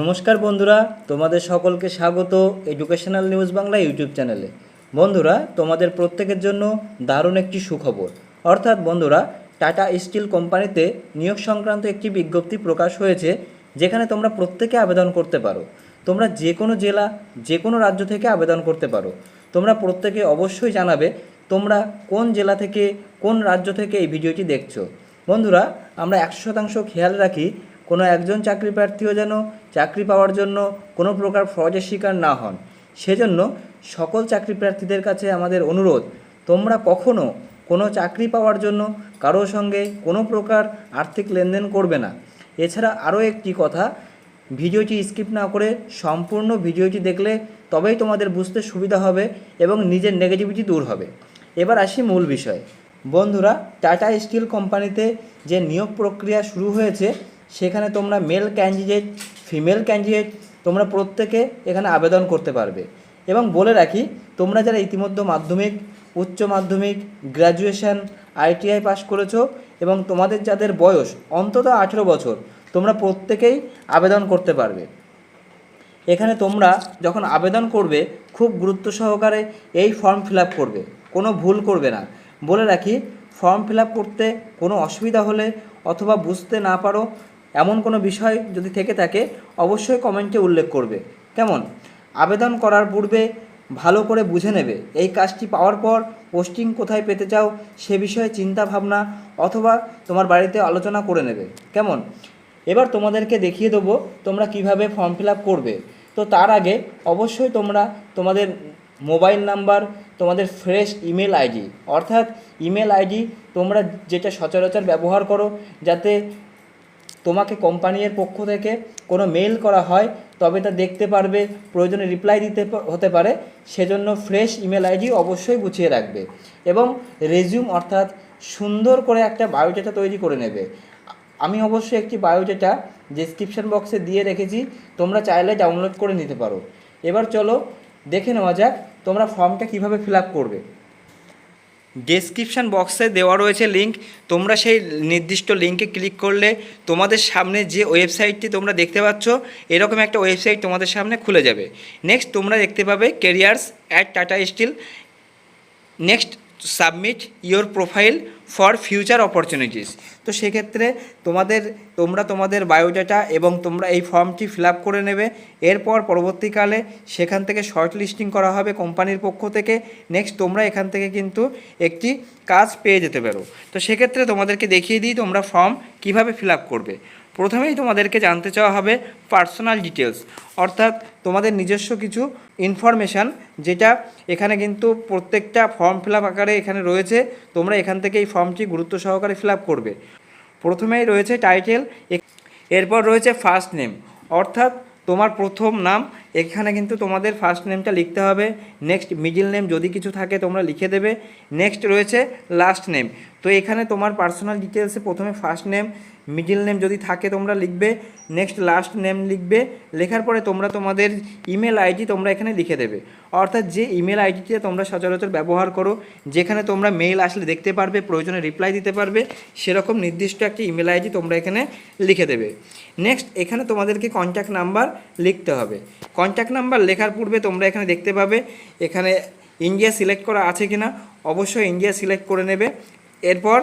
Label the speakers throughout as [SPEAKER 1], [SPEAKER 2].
[SPEAKER 1] নমস্কার বন্ধুরা, তোমাদের সকলকে স্বাগত এডুকেশনাল নিউজ বাংলা ইউটিউব চ্যানেলে বন্ধুরা, তোমাদের প্রত্যেকের জন্য দারুণ একটি সুখবর। অর্থাৎ বন্ধুরা টাটা স্টিল কোম্পানিতে নিয়োগ সংক্রান্ত একটি বিজ্ঞপ্তি প্রকাশ হয়েছে, যেখানে তোমরা প্রত্যেকে আবেদন করতে পারো। তোমরা যে কোনো জেলা, যে কোনো রাজ্য থেকে আবেদন করতে পারো। তোমরা প্রত্যেকে অবশ্যই জানাবে তোমরা কোন জেলা থেকে, কোন রাজ্য থেকে এই ভিডিওটি দেখছ। বন্ধুরা, আমরা একশো শতাংশ খেয়াল রাখি কোনো একজন চাকরি প্রার্থীও যেন চাকরি পাওয়ার জন্য কোনো প্রকার ফ্রজের শিকার না হন। সেজন্য সকল চাকরি প্রার্থীদের কাছে আমাদের অনুরোধ, তোমরা কখনো কোনো চাকরি পাওয়ার জন্য কারোর সঙ্গে কোনো প্রকার আর্থিক লেনদেন করবে না। এছাড়া আরও একটি কথা, ভিডিওটি স্কিপ না করে সম্পূর্ণ ভিডিওটি দেখলে তবেই তোমাদের বুঝতে সুবিধা হবে এবং নিজের নেগেটিভিটি দূর হবে। এবার আসি মূল বিষয়। বন্ধুরা, টাটা স্টিল কোম্পানিতে যে নিয়োগ প্রক্রিয়া শুরু হয়েছে সেখানে তোমরা মেল ক্যান্ডিডেট ফিমেল ক্যান্ডিডেট তোমরা প্রত্যেকে এখানে আবেদন করতে পারবে। এবং বলে রাখি, তোমরা যারা ইতিমধ্যে মাধ্যমিক, উচ্চ মাধ্যমিক গ্র্যাজুয়েশন আইটিআই পাস করেছ এবং তোমাদের যাদের বয়স অন্তত আঠেরো বছর, তোমরা প্রত্যেকেই আবেদন করতে পারবে। এখানে তোমরা যখন আবেদন করবে, খুব গুরুত্ব সহকারে এই ফর্ম ফিল করবে। কোনো ভুল করবে না। বলে রাখি ফর্ম ফিল করতে কোনো অসুবিধা হলে অথবা বুঝতে না পারো এমন কোনো বিষয় যদি থেকে থাকে, অবশ্যই কমেন্টে উল্লেখ করবে। কেমন? আবেদন করার পূর্বে ভালো করে বুঝে নেবে, এই কাজটি পাওয়ার পর পোস্টিং কোথায় পেতে চাও সে বিষয়ে চিন্তা ভাবনা অথবা তোমার বাড়িতে আলোচনা করে নেবে। কেমন? এবার তোমাদেরকে দেখিয়ে দেবো তোমরা কীভাবে ফর্ম ফিল করবে। তো তার আগে অবশ্যই তোমরা তোমাদের মোবাইল নাম্বার, তোমাদের ফ্রেশ ইমেল আইডি, অর্থাৎ ইমেল আইডি তোমরা যেটা সচরাচর ব্যবহার করো, যাতে তোমাকে কোম্পানির পক্ষ থেকে কোনো মেল করা হয়, তবে তা দেখতে পারবে, প্রয়োজনে রিপ্লাই দিতে হতে পারে, সেজন্য ফ্রেশ ইমেল আইডি অবশ্যই গুছিয়ে রাখবে এবং রেজিউম অর্থাৎ সুন্দর করে একটা বায়োডেটা তৈরি করে নেবে। আমি অবশ্যই একটি বায়োডেটা ডেসক্রিপশন বক্সে দিয়ে রেখেছি, তোমরা চাইলে ডাউনলোড করে নিতে পারো। এবার চলো দেখে নেওয়া যাক, তোমরা ফর্মটা কীভাবে ফিল করবে। ডেসক্রিপশান বক্সে দেওয়া রয়েছে লিঙ্ক তোমরা সেই নির্দিষ্ট লিঙ্কে ক্লিক করলে তোমাদের সামনে যে ওয়েবসাইটটি তোমরা দেখতে পাচ্ছ, এরকম একটা ওয়েবসাইট তোমাদের সামনে খুলে যাবে। নেক্সট তোমরা দেখতে পাবে careers at Tata steel next submit your profile for future opportunities তো সেক্ষেত্রে তোমাদের, তোমরা তোমাদের বায়োডাটা এবং তোমরা এই ফর্মটি ফিল করে নেবে। এরপর পরবর্তীকালে সেখান থেকে শর্ট লিস্টিং করা হবে কোম্পানির পক্ষ থেকে। নেক্সট তোমরা এখান থেকে কিন্তু একটি কাজ পেয়ে যেতে পারো। তো সেক্ষেত্রে তোমাদেরকে দেখিয়ে দিই তোমরা ফর্ম কীভাবে ফিল করবে। প্রথমেই তোমাদেরকে জানতে চাওয়া হবে পার্সোনাল ডিটেলস অর্থাৎ তোমাদের নিজস্ব কিছু ইনফরমেশান যেটা এখানে কিন্তু প্রত্যেকটা ফর্ম ফিল আকারে এখানে রয়েছে, তোমরা এখান থেকে এই ফর্মটি গুরুত্ব সহকারে ফিল করবে। প্রথমেই রয়েছে টাইটেল এরপর রয়েছে ফার্স্ট নেম অর্থাৎ তোমার প্রথম নাম, এখানে কিন্তু তোমাদের ফার্স্ট নেমটা লিখতে হবে। নেক্সট মিডিল নেম যদি কিছু থাকে তোমরা লিখে দেবে। নেক্সট রয়েছে লাস্ট নেম তো এখানে তোমার পার্সোনাল ডিটেলসে প্রথমে ফার্স্ট নেম মিডিল নেম যদি থাকে তোমরা লিখবে। নেক্সট লাস্ট নেম লিখবে। লেখার পরে তোমরা তোমাদের ইমেল আইডি তোমরা এখানে লিখে দেবে। অর্থাৎ যে ইমেল আইডিতে তোমরা সচরাচর ব্যবহার করো, যেখানে তোমরা মেইল আসলে দেখতে পারবে, প্রয়োজনে রিপ্লাই দিতে পারবে, সেরকম নির্দিষ্ট একটা ইমেল আইডি তোমরা এখানে লিখে দেবে। নেক্সট এখানে তোমাদেরকে কন্ট্যাক্ট নাম্বার লিখতে হবে। কন্ট্যাক্ট নাম্বার লেখার পূর্বে তোমরা এখানে দেখতে পাবে, এখানে ইন্ডিয়া সিলেক্ট করা আছে কি না অবশ্যই ইন্ডিয়া সিলেক্ট করে নেবে। এরপর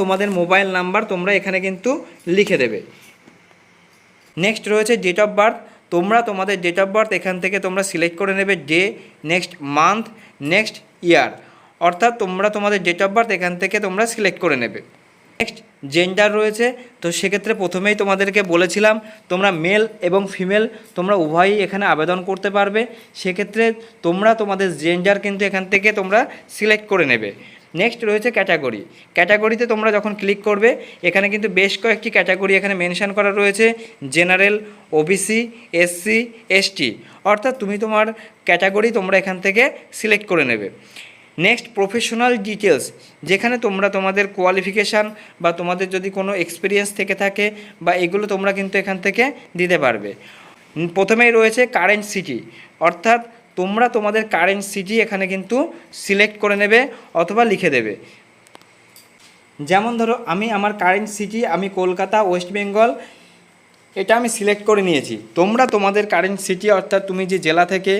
[SPEAKER 1] তোমাদের মোবাইল নাম্বার তোমরা এখানে কিন্তু লিখে দেবে। নেক্সট রয়েছে ডেট অফ বার্থ তোমরা তোমাদের ডেট অফ বার্থ এখান থেকে তোমরা সিলেক্ট করে নেবে day next month next year অর্থাৎ তোমরা তোমাদের ডেট অফ বার্থ এখান থেকে তোমরা সিলেক্ট করে নেবে। নেক্সট জেন্ডার রয়েছে, তো সেক্ষেত্রে প্রথমেই তোমাদেরকে বলেছিলাম, তোমরা মেল এবং ফিমেল, তোমরা উভয়ই এখানে আবেদন করতে পারবে। সেক্ষেত্রে তোমরা তোমাদের জেন্ডার কিন্তু এখান থেকে তোমরা সিলেক্ট করে নেবে। নেক্সট রয়েছে ক্যাটাগরি। ক্যাটাগরিতে তোমরা যখন ক্লিক করবে, এখানে কিন্তু বেশ কয়েকটি ক্যাটাগরি এখানে মেনশন করা রয়েছে, জেনারেল, ওবিসি, এসসি, এসটি। অর্থাৎ তুমি তোমার ক্যাটাগরি তোমরা এখান থেকে সিলেক্ট করে নেবে। নেক্সট প্রফেশনাল ডিটেলস যেখানে তোমরা তোমাদের কোয়ালিফিকেশান বা তোমাদের যদি কোনো এক্সপিরিয়েন্স থেকে থাকে বা এগুলো তোমরা কিন্তু এখান থেকে দিতে পারবে। প্রথমেই রয়েছে কারেন্ট সিটি অর্থাৎ তোমরা তোমাদের কারেন্ট সিটি এখানে কিন্তু সিলেক্ট করে নেবে অথবা লিখে দেবে। যেমন ধরো, আমি আমার কারেন্ট সিটি আমি কলকাতা ওয়েস্ট বেঙ্গল এটা আমি সিলেক্ট করে নিয়েছি। তোমরা তোমাদের কারেন্ট সিটি অর্থাৎ তুমি যে জেলা থেকে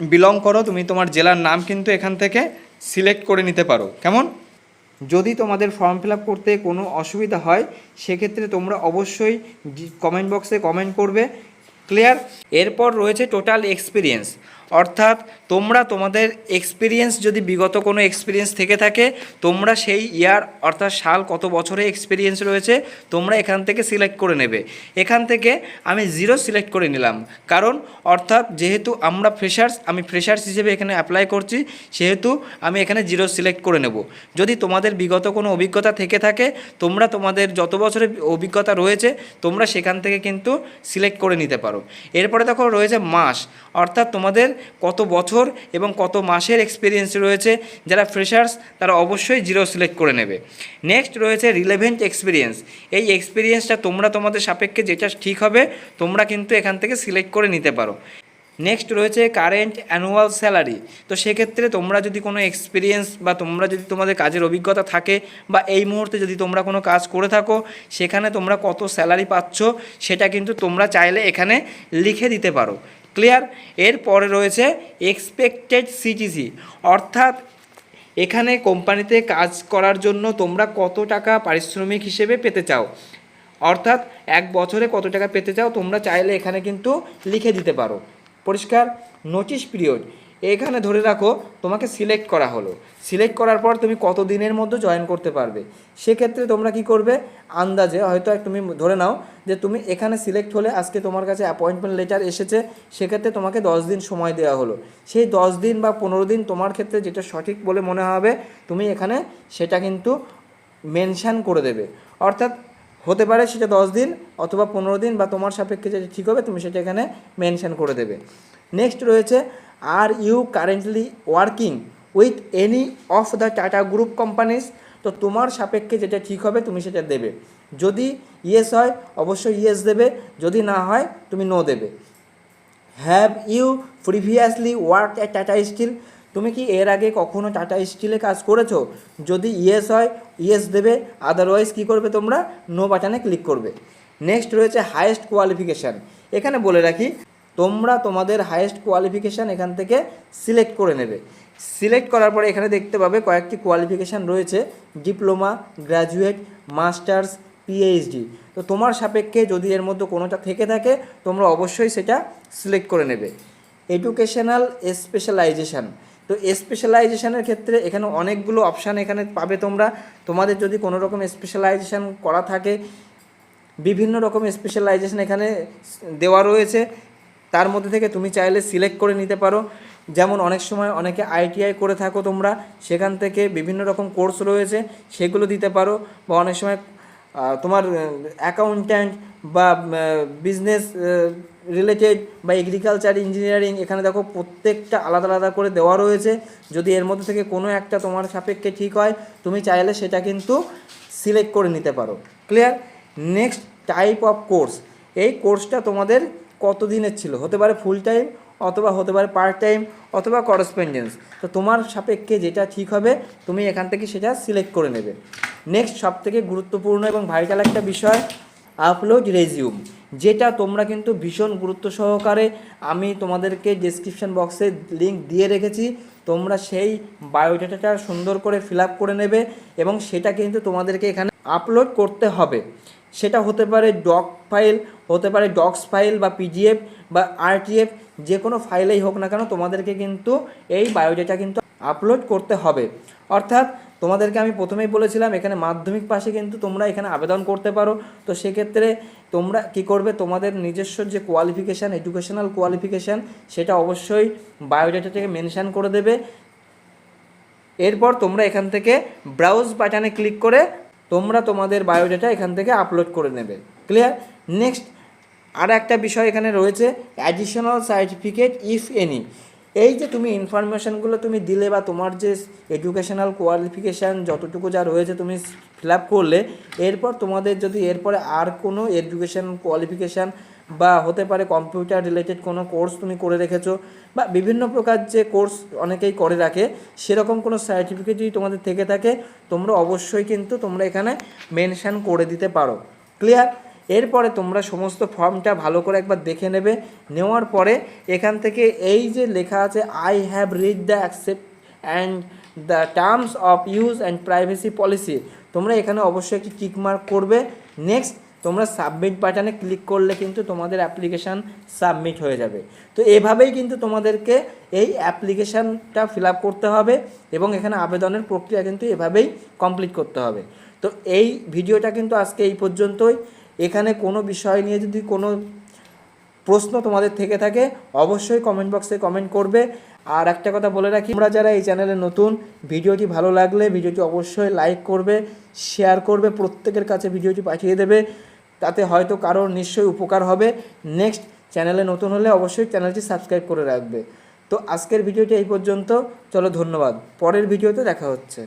[SPEAKER 1] বিলং করো, তুমি তোমার জেলার নাম কিন্তু এখান থেকে সিলেক্ট করে নিতে পারো। কেমন? যদি তোমাদের ফর্ম ফিল আপ করতে কোনো অসুবিধা হয়, সেক্ষেত্রে তোমরা অবশ্যই কমেন্ট বক্সে কমেন্ট করবে। ক্লিয়ার এরপর রয়েছে টোটাল এক্সপিরিয়েন্স অর্থাৎ তোমরা তোমাদের এক্সপিরিয়েন্স যদি বিগত কোনো এক্সপিরিয়েন্স থেকে থাকে, তোমরা সেই ইয়ার অর্থাৎ সাল কত বছরে এক্সপিরিয়েন্স রয়েছে, তোমরা এখান থেকে সিলেক্ট করে নেবে। এখান থেকে আমি জিরো সিলেক্ট করে নিলাম। কারণ অর্থাৎ যেহেতু আমরা ফ্রেশার্স আমি ফ্রেশার্স হিসেবে এখানে অ্যাপ্লাই করছি, সেহেতু আমি এখানে জিরো সিলেক্ট করে নেব। যদি তোমাদের বিগত কোনো অভিজ্ঞতা থেকে থাকে, তোমরা তোমাদের যত বছরের অভিজ্ঞতা রয়েছে, তোমরা সেখান থেকে কিন্তু সিলেক্ট করে নিতে পারো। এরপরে দেখো রয়েছে মাস। অর্থাৎ তোমাদের কত বছর এবং কত মাসের এক্সপিরিয়েন্স রয়েছে। যারা ফ্রেশার্স তারা অবশ্যই জিরো সিলেক্ট করে নেবে। নেক্সট রয়েছে রিলেভেন্ট এক্সপিরিয়েন্স এই এক্সপিরিয়েন্সটা তোমরা তোমাদের সাপেক্ষে যেটা ঠিক হবে, তোমরা কিন্তু এখান থেকে সিলেক্ট করে নিতে পারো। নেক্সট রয়েছে কারেন্ট অ্যানুয়াল স্যালারি তো সেক্ষেত্রে তোমরা যদি কোনো এক্সপিরিয়েন্স বা তোমরা যদি তোমাদের কাজের অভিজ্ঞতা থাকে বা এই মুহূর্তে যদি তোমরা কোনো কাজ করে থাকো, সেখানে তোমরা কত স্যালারি পাচ্ছ, সেটা কিন্তু তোমরা চাইলে এখানে লিখে দিতে পারো। ক্লিয়ার এরপরে রয়েছে এক্সপেক্টেড সিটিসি অর্থাৎ এখানে কোম্পানিতে কাজ করার জন্য তোমরা কত টাকা পারিশ্রমিক হিসেবে পেতে চাও? অর্থাৎ এক বছরে কত টাকা পেতে চাও তোমরা চাইলে এখানে কিন্তু লিখে দিতে পারো। পরিষ্কার? নোটিশ পিরিয়ড এখানে ধরে রাখো, তোমাকে সিলেক্ট করা হলো। সিলেক্ট করার পর তুমি কত দিনের মধ্যে জয়েন করতে পারবে? সেক্ষেত্রে তোমরা কি করবে? আন্দাজে হয়তো তুমি ধরে নাও যে তুমি এখানে সিলেক্ট হলে আজকে তোমার কাছে অ্যাপয়েন্টমেন্ট লেটার এসেছে, সেক্ষেত্রে তোমাকে দশ দিন সময় দেওয়া হলো। সেই দশ দিন বা পনেরো দিন তোমার ক্ষেত্রে যেটা সঠিক বলে মনে হবে, তুমি এখানে সেটা কিন্তু মেনশান করে দেবে। অর্থাৎ হতে পারে সেটা দশ দিন অথবা পনেরো দিন বা তোমার সাপেক্ষে যেটা ঠিক হবে, তুমি সেটা এখানে মেনশন করে দেবে। নেক্সট রয়েছে are you currently working with any of the Tata group companies তো তোমার সাপেক্ষে যেটা ঠিক হবে, তুমি সেটা দেবে। যদি ইয়েস হয়, অবশ্যই ইয়েস দেবে। যদি না হয়, তুমি নো দেবে। Have you previously work at Tata steel তুমি কি এর আগে কখনো টাটা স্টিলে কাজ করেছ? যদি ইয়েস হয় ইয়েস দেবে। আদারওয়াইজ কী করবে তোমরা? নো বাটনে ক্লিক করবে। নেক্সট রয়েছে হায়েস্ট কোয়ালিফিকেশান এখানে বলে রাখি তোমরা তোমাদের হায়েস্ট কোয়ালিফিকেশান এখান থেকে সিলেক্ট করে নেবে। সিলেক্ট করার পরে এখানে দেখতে পাবে কয়েকটি কোয়ালিফিকেশান রয়েছে ডিপ্লোমা গ্র্যাজুয়েট মাস্টার্স পিএইচডি তো তোমার সাপেক্ষে যদি এর মধ্যে কোনোটা থেকে থাকে, তোমরা অবশ্যই সেটা সিলেক্ট করে নেবে। এডুকেশনাল স্পেশালাইজেশান তো স্পেশালাইজেশানের ক্ষেত্রে এখানে অনেকগুলো অপশান এখানে পাবে তোমরা। তোমাদের যদি কোনো রকম স্পেশালাইজেশান করা থাকে, বিভিন্ন রকম স্পেশালাইজেশন এখানে দেওয়া রয়েছে। তার মধ্যে থেকে তুমি চাইলে সিলেক্ট করে নিতে পারো। যেমন অনেক সময় অনেকে আইটিআই করে থাকো তোমরা, সেখান থেকে বিভিন্ন রকম কোর্স রয়েছে, সেগুলো দিতে পারো। বা অনেক সময় তোমার অ্যাকাউন্ট্যান্ট বা বিজনেস রিলেটেড বা এগ্রিকালচার ইঞ্জিনিয়ারিং এখানে দেখো প্রত্যেকটা আলাদা আলাদা করে দেওয়া রয়েছে। যদি এর মধ্যে থেকে কোনো একটা তোমার সাপেক্ষে ঠিক হয়, তুমি চাইলে সেটা কিন্তু সিলেক্ট করে নিতে পারো। Clear next type of course এই কোর্সটা তোমাদের কত দিনের ছিল? হতে পারে ফুল টাইম অথবা হতে পারে পার্ট টাইম অথবা করসপেন্ডেন্স তো তোমার সাপেক্ষে যেটা ঠিক হবে, তুমি এখান থেকে সেটা সিলেক্ট করে নেবে। নেক্সট সবথেকে গুরুত্বপূর্ণ এবং ভাইটাল একটা বিষয় আপলোড রেজিউম যেটা তোমরা কিন্তু ভীষণ গুরুত্ব সহকারে আমি তোমাদেরকে ডেসক্রিপশন বক্সে লিঙ্ক দিয়ে রেখেছি। তোমরা সেই বায়োডাটাটা সুন্দর করে ফিল করে নেবে এবং সেটা কিন্তু তোমাদেরকে এখানে আপলোড করতে হবে। সেটা হতে পারে ডক ফাইল হতে পারে ডক্স ফাইল বা পিডিএফ বা আরটিএফ যে কোনো ফাইলেই হোক না কেন তোমাদেরকে কিন্তু এই বায়োডাটা কিন্তু আপলোড করতে হবে। অর্থাৎ তোমাদেরকে আমি প্রথমেই বলেছিলাম, এখানে মাধ্যমিক পাশে কিন্তু তোমরা এখানে আবেদন করতে পারো। তো সেক্ষেত্রে তোমরা কি করবে? তোমাদের নিজস্ব যে কোয়ালিফিকেশান এডুকেশনাল কোয়ালিফিকেশান সেটা অবশ্যই বায়োডাটা থেকে মেনশান করে দেবে। এরপর তোমরা এখান থেকে ব্রাউজ বাটনে ক্লিক করে তোমরা তোমাদের বায়োডাটা এখান থেকে আপলোড করে নেবে। ক্লিয়ার নেক্সট আর একটা বিষয় এখানে রয়েছে অ্যাডিশনাল সার্টিফিকেট ইফ এনি এই যে তুমি ইনফরমেশানগুলো তুমি দিলে বা তোমার যে এডুকেশনাল কোয়ালিফিকেশান যতটুকু যা রয়েছে তুমি ফিল আপ করলে, এরপর তোমাদের যদি এরপরে আর কোনো এডুকেশন কোয়ালিফিকেশান বা হতে পারে কম্পিউটার রিলেটেড কোনো কোর্স তুমি করে রেখেছো বা বিভিন্ন প্রকার যে কোর্স অনেকেই করে রাখে, সেরকম কোনো সার্টিফিকেট যদি তোমাদের থেকে থাকে, তোমরা অবশ্যই কিন্তু তোমরা এখানে মেনশান করে দিতে পারো। ক্লিয়ার এরপরে তোমরা সমস্ত ফর্মটা ভালো করে একবার দেখে নেবে। নেওয়ার পরে এখান থেকে এই যে লেখা আছে I have read the accept and the terms of use and privacy policy তোমরা এখানে অবশ্যই একটি টিক মার্ক করবে। নেক্সট তোমরা সাবমিট বাটনে ক্লিক করলে কিন্তু তোমাদের অ্যাপ্লিকেশান সাবমিট হয়ে যাবে। তো এভাবেই কিন্তু তোমাদেরকে এই অ্যাপ্লিকেশানটা ফিল করতে হবে এবং এখানে আবেদনের প্রক্রিয়া কিন্তু এভাবেই কমপ্লিট করতে হবে। তো এই ভিডিওটা কিন্তু আজকে এই পর্যন্তই। এখানে কোনো বিষয় নিয়ে যদি কোনো প্রশ্ন তোমাদের থেকে থাকে, অবশ্যই কমেন্ট বক্সে কমেন্ট করবে। আর একটা কথা বলে রাখি, আমরা যারা এই চ্যানেলে নতুন, ভিডিওটি ভালো লাগলে ভিডিওটি অবশ্যই লাইক করবে শেয়ার করবে, প্রত্যেকের কাছে ভিডিওটি পাঠিয়ে দেবে, তাতে হয়তো কারোর নিশ্চয়ই উপকার হবে। নেক্সট চ্যানেলে নতুন হলে অবশ্যই চ্যানেলটি সাবস্ক্রাইব করে রাখবে। তো আজকের ভিডিওটি এই পর্যন্ত, চলো ধন্যবাদ। পরের ভিডিওতে দেখা হচ্ছে।